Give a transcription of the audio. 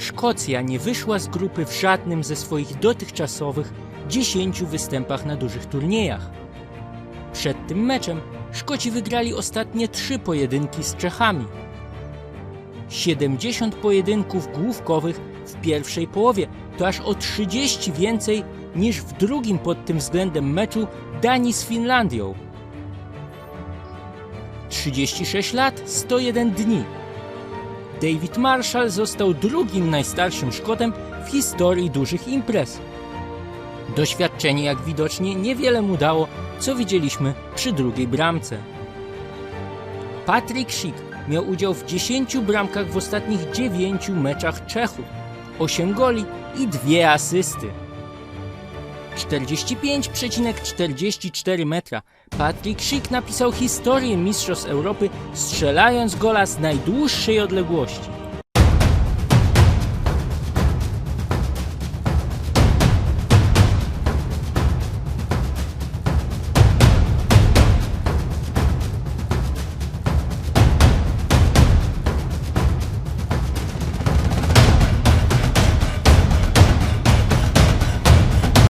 Szkocja nie wyszła z grupy w żadnym ze swoich dotychczasowych 10 występach na dużych turniejach. Przed tym meczem Szkoci wygrali ostatnie trzy pojedynki z Czechami. 70 pojedynków główkowych w pierwszej połowie to aż o 30 więcej niż w drugim pod tym względem meczu Danii z Finlandią. 36 lat, 101 dni. David Marshall został drugim najstarszym Szkotem w historii dużych imprez. Doświadczenie, jak widocznie, niewiele mu dało, co widzieliśmy przy drugiej bramce. Patrick Schick miał udział w 10 bramkach w ostatnich 9 meczach Czechów, 8 goli i 2 asysty. 45,44 metra. Patrick Schick napisał historię Mistrzostw Europy strzelając gola z najdłuższej odległości.